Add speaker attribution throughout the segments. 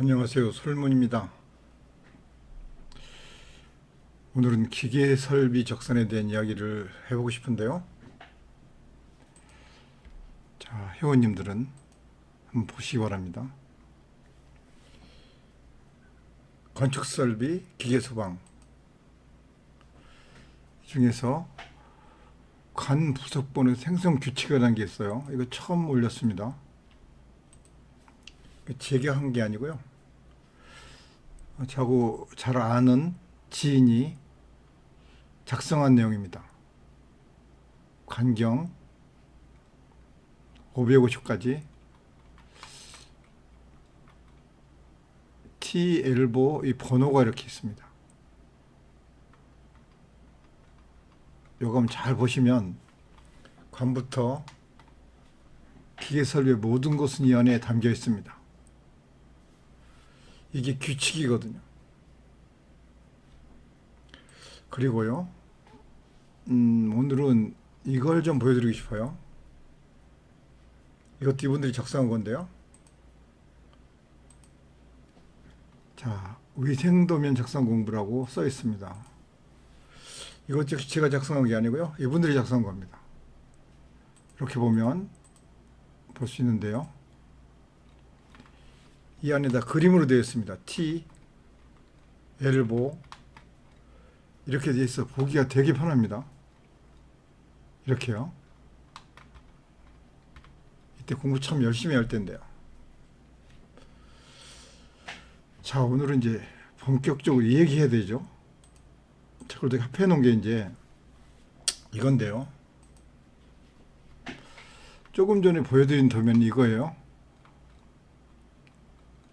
Speaker 1: 안녕하세요. 솔문입니다. 오늘은 기계 설비 적산에 대한 이야기를 해보고 싶은데요. 자, 회원님들은 한번 보시기 바랍니다. 건축 설비, 기계 소방 이 중에서 관 부속본의 생성 규칙이라는 게 있어요. 이거 처음 올렸습니다. 제가 한 게 아니고요. 저하고 잘 아는 지인이 작성한 내용입니다. 관경 550까지 T 엘보 이 번호가 이렇게 있습니다. 한번 잘 보시면 관부터 기계 설비의 모든 것은 이 안에 담겨 있습니다. 이게 규칙이거든요. 그리고요, 음, 오늘은 이걸 좀 보여드리고 싶어요. 이것도 이분들이 작성한 건데요. 자, 위생도면 작성 공부라고 써 있습니다. 이것 역시 제가 작성한 게 아니고요. 이분들이 작성한 겁니다. 이렇게 보면 볼 수 있는데요. 이 안에 다 그림으로 되어 있습니다. T, 엘보 이렇게 되어 있어 보기가 되게 편합니다. 이렇게요. 이때 공부 참 열심히 할 텐데요. 자, 오늘은 이제 본격적으로 얘기해야 되죠. 책을 되게 합해 놓은 게 이제 이건데요. 조금 전에 보여드린 도면이 이거예요.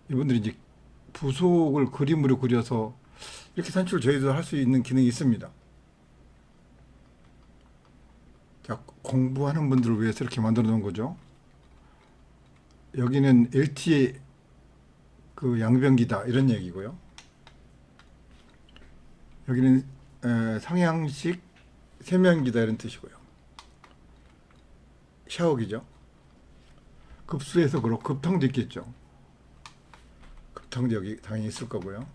Speaker 1: 이분들이 이제 부속을 그림으로 그려서 이렇게 산출 저희도 할 수 있는 기능이 있습니다. 자, 공부하는 분들을 위해서 이렇게 만들어 놓은 거죠. 여기는 LTE 그 양변기다 이런 얘기고요. 여기는 에, 상향식 세면기다 이런 뜻이고요. 샤워기죠. 급수에서 그렇고 급통도 있겠죠. 여기 당연히 있을 거고요.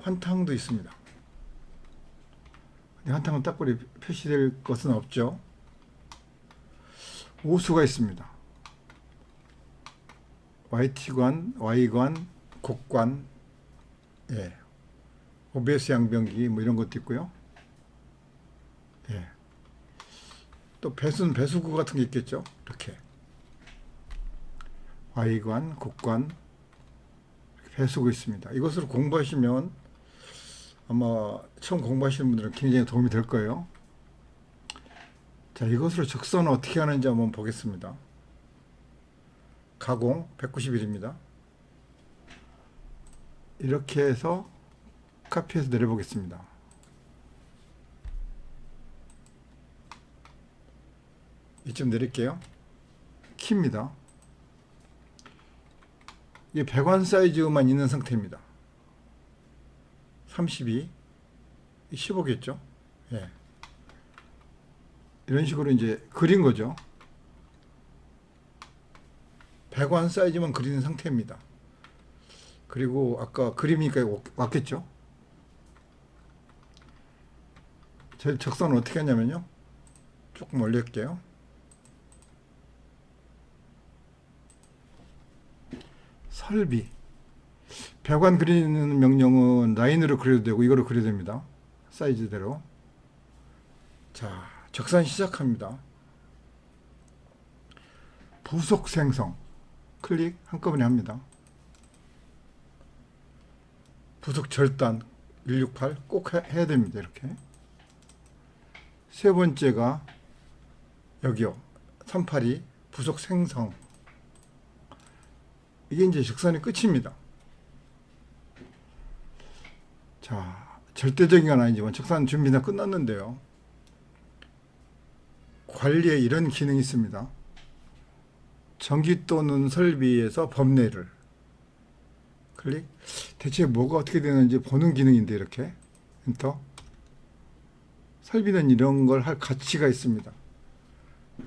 Speaker 1: 환탕도 있습니다. 환탕은 딱거리 표시될 것은 없죠. 오수가 있습니다. YT관, Y관, 곡관, 예, OBS 양변기 뭐 이런 것도 있고요. 예. 또 배수는 배수구 같은 게 있겠죠. 이렇게 Y관, 곡관, 배수구 있습니다. 이것을 공부하시면 아마 처음 공부하시는 분들은 굉장히 도움이 될 거예요. 자, 이것으로 적선을 어떻게 하는지 한번 보겠습니다. 가공 191입니다. 이렇게 해서 카피해서 내려보겠습니다. 이쯤 내릴게요. 키입니다. 이게 배관 사이즈만 있는 상태입니다. 32, 15겠죠? 예. 이런 식으로 이제 그린 거죠. 배관 사이즈만 그리는 상태입니다. 그리고 아까 그림이니까 왔겠죠? 제 적선은 어떻게 하냐면요. 조금 올릴게요. 설비. 배관 그리는 명령은 라인으로 그려도 되고 이거로 그려도 됩니다. 사이즈대로. 자, 적산 시작합니다. 부속 생성. 클릭 한꺼번에 합니다. 부속 절단 168 꼭 해, 해야 됩니다. 이렇게. 세 번째가 여기요. 382 부속 생성. 이게 이제 적산의 끝입니다. 자, 절대적인 건 아니지만 적산 준비는 끝났는데요. 관리에 이런 기능이 있습니다. 전기 또는 설비에서 범례를 클릭. 대체 뭐가 어떻게 되는지 보는 기능인데 이렇게 엔터. 설비는 이런 걸 할 가치가 있습니다.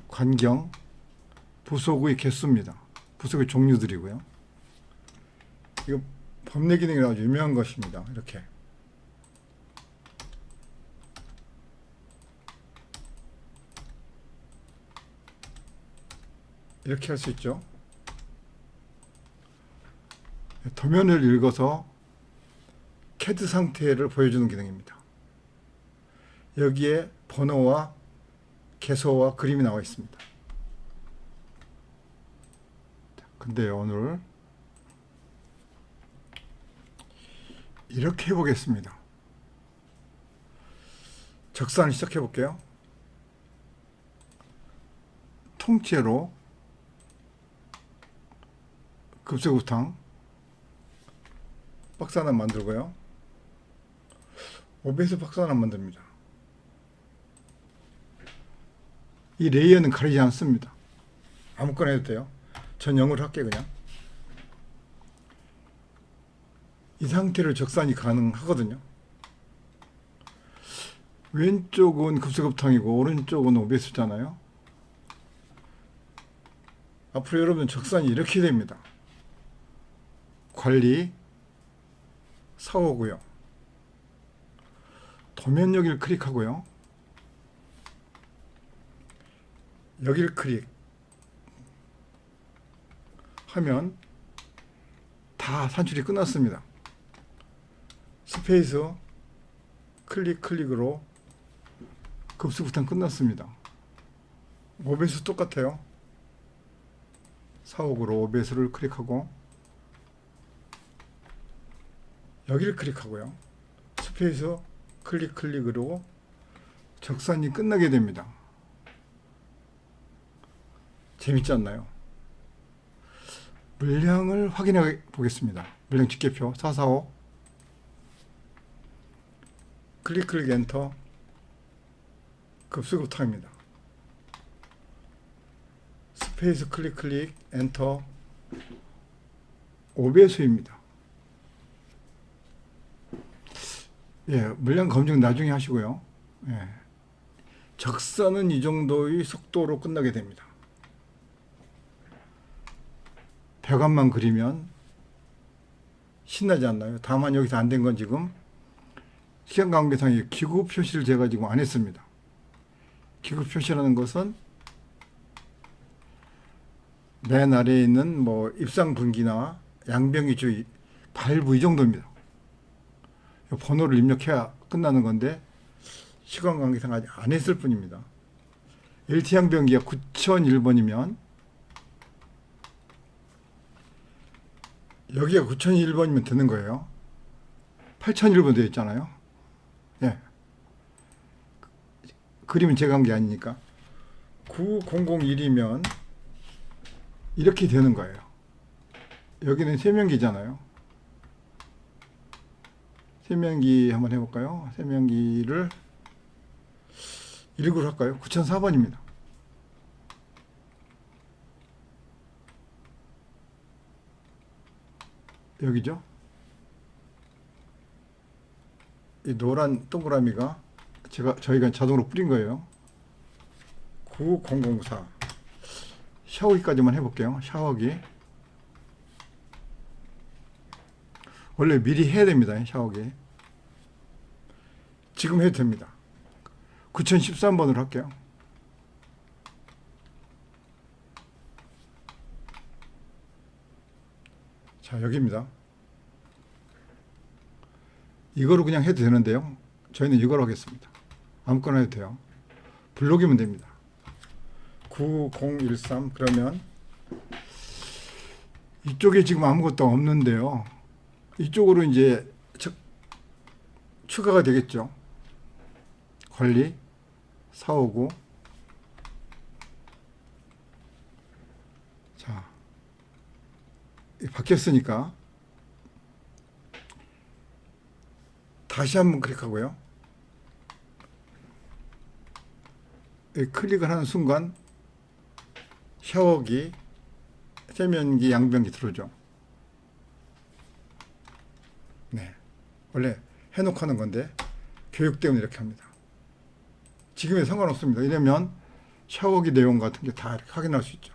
Speaker 1: 관경, 부속의 개수입니다. 부속의 종류들이고요. 이거 범례 기능이 아주 유명한 것입니다. 이렇게. 이렇게 할 수 있죠. 도면을 읽어서 캐드 상태를 보여주는 기능입니다. 여기에 번호와 개소와 그림이 나와 있습니다. 근데 오늘 이렇게 해보겠습니다. 적산을 시작해 볼게요. 통째로 급색우탕 박스 하나 만들고요. 오베스 박스 하나 만듭니다. 이 레이어는 가리지 않습니다. 아무거나 해도 돼요. 전 영어로 할게 그냥. 이 상태로 적산이 가능하거든요. 왼쪽은 급수급탕이고 오른쪽은 오베스잖아요. 앞으로 여러분 적산이 이렇게 됩니다. 관리 사오고요. 도면 여기를 클릭하고요. 여기를 클릭 하면 다 산출이 끝났습니다. 스페이스 클릭 클릭으로 급수부탄 끝났습니다. 오베스 똑같아요. 사옥으로 오베스를 클릭하고 여기를 클릭하고요. 스페이스 클릭 클릭으로 적산이 끝나게 됩니다. 재밌지 않나요? 물량을 확인해 보겠습니다. 물량 집계표 445 클릭 클릭 엔터 급수급탕입니다. 스페이스 클릭 클릭 엔터 5배수입니다. 예, 물량 검증 나중에 하시고요. 예. 적선은 이 정도의 속도로 끝나게 됩니다. 벽안만 그리면 신나지 않나요? 다만 여기서 안 된 건 지금 시간 관계상의 기구 표시를 제가 지금 안 했습니다. 기구 표시라는 것은 맨 아래에 있는 뭐 입상 분기나 양병기 주의 발부 이 정도입니다. 번호를 입력해야 끝나는 건데 시간 관계상 아직 안 했을 뿐입니다. LT 양병기가 9001번이면 여기가 9001번이면 되는 거예요. 8001번 되어 있잖아요. 예. 그림은 제가 한 게 아니니까. 9001이면 이렇게 되는 거예요. 여기는 세면기잖아요. 세면기 한번 해볼까요? 세면기를 1구로 할까요? 9004번입니다. 여기죠? 이 노란 동그라미가 제가 저희가 자동으로 뿌린 거예요. 9004 샤워기까지만 해볼게요. 샤워기 원래 미리 해야 됩니다. 샤워기 지금 해도 됩니다. 9013번으로 할게요. 자 여기입니다. 이거로 그냥 해도 되는데요. 저희는 이걸 하겠습니다. 아무거나 해도 돼요. 블록이면 됩니다. 9013 그러면 이쪽에 지금 아무것도 없는데요. 이쪽으로 이제 즉 추가가 되겠죠. 관리 사오고 자 바뀌었으니까 다시 한번 클릭하고요. 클릭을 하는 순간 샤워기, 세면기, 양변기 들어오죠. 네. 원래 해놓고 하는 건데 교육 때문에 이렇게 합니다. 지금에 상관없습니다. 이러면 샤워기 내용 같은 게 다 확인할 수 있죠.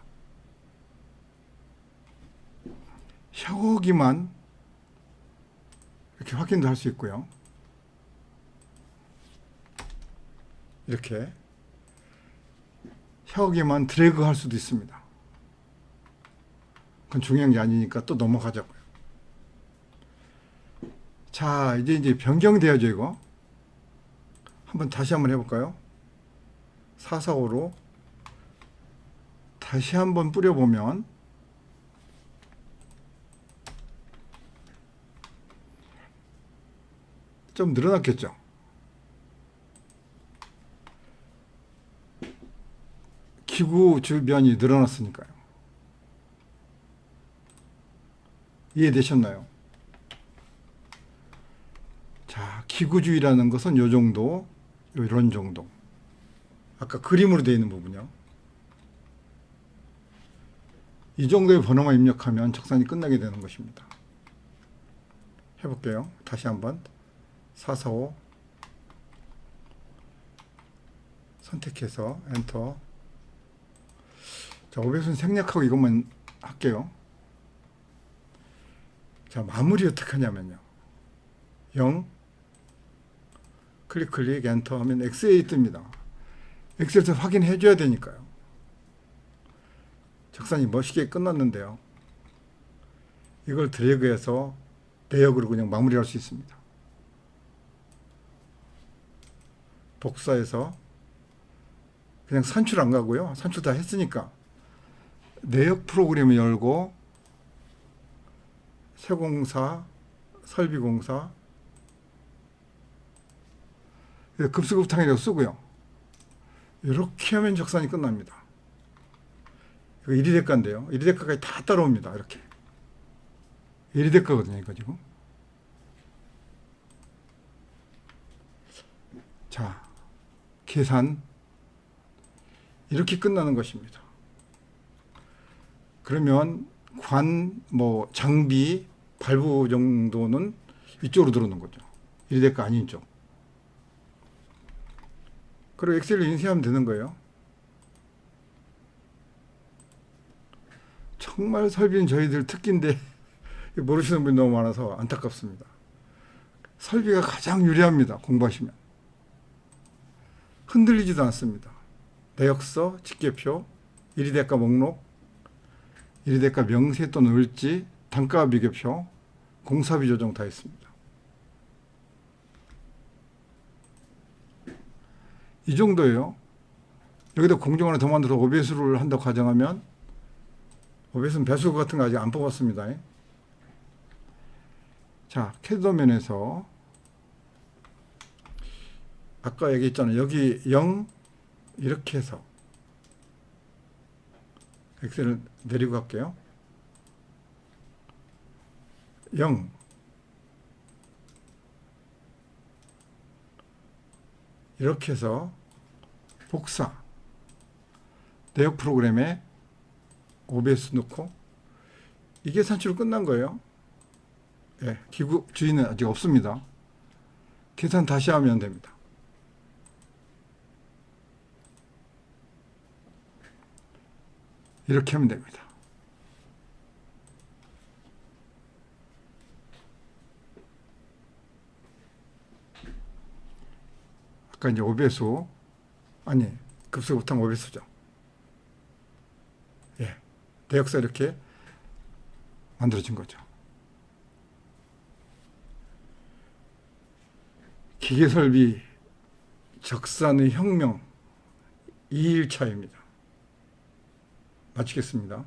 Speaker 1: 샤워기만 이렇게 확인도 할 수 있고요. 이렇게 혀기만 드래그 할 수도 있습니다. 그건 중요한 게 아니니까 또 넘어가자고요. 자, 이제 이제 변경돼야죠, 이거. 한번 다시 한번 해볼까요? 445로 다시 한번 뿌려보면 좀 늘어났겠죠? 기구 주변이 늘어났으니까요. 이해되셨나요? 자, 기구주의라는 것은 요 정도, 이런 정도. 아까 그림으로 되어 있는 부분이요. 이 정도의 번호만 입력하면 적산이 끝나게 되는 것입니다. 해볼게요. 다시 한번 445 선택해서 엔터 자, 500은 생략하고 이것만 할게요. 자, 마무리 어떻게 하냐면요. 0 클릭 클릭 엔터 하면 XA 뜹니다. 엑셀에서 확인해 줘야 되니까요. 적산이 멋있게 끝났는데요. 이걸 드래그해서 내역으로 그냥 마무리할 수 있습니다. 복사해서 그냥 산출 안 가고요. 산출 다 했으니까 내역 프로그램을 열고 세공사, 설비공사 급수급탕이라고 쓰고요. 이렇게 하면 적산이 끝납니다. 이거 1위 대가인데요. 1위 대가까지 다 따라옵니다. 이렇게. 1위 대가거든요. 이거 지금. 자, 계산. 이렇게 끝나는 것입니다. 그러면 관, 뭐, 장비, 발부 정도는 이쪽으로 들어오는 거죠. 1위 대가 아닌 쪽. 그리고 엑셀로 인쇄하면 되는 거예요. 정말 설비는 저희들 특기인데 모르시는 분이 너무 많아서 안타깝습니다. 설비가 가장 유리합니다. 공부하시면. 흔들리지도 않습니다. 내역서, 직계표, 1위 대가 목록, 1위 대가 명세 또는 을지, 단가 비교표, 공사비 조정 다 있습니다. 이 정도예요. 여기다 공정 하나 더 만들어서 오배수를 한다고 가정하면 오배수는 배수 같은 거 아직 안 뽑았습니다. 자, 캐드면에서 아까 얘기했잖아요. 여기 0 이렇게 해서 엑셀을 내리고 갈게요. 0 이렇게 해서 복사 내역 프로그램에 OBS 넣고 이게 산출 끝난 거예요. 예, 기구 주인은 아직 없습니다. 계산 다시 하면 됩니다. 이렇게 하면 됩니다. 아까 이제 5배수 아니 급수 못한 5배수죠. 예, 대역사 이렇게 만들어진 거죠. 기계설비 적산의 혁명 2일차입니다. 마치겠습니다.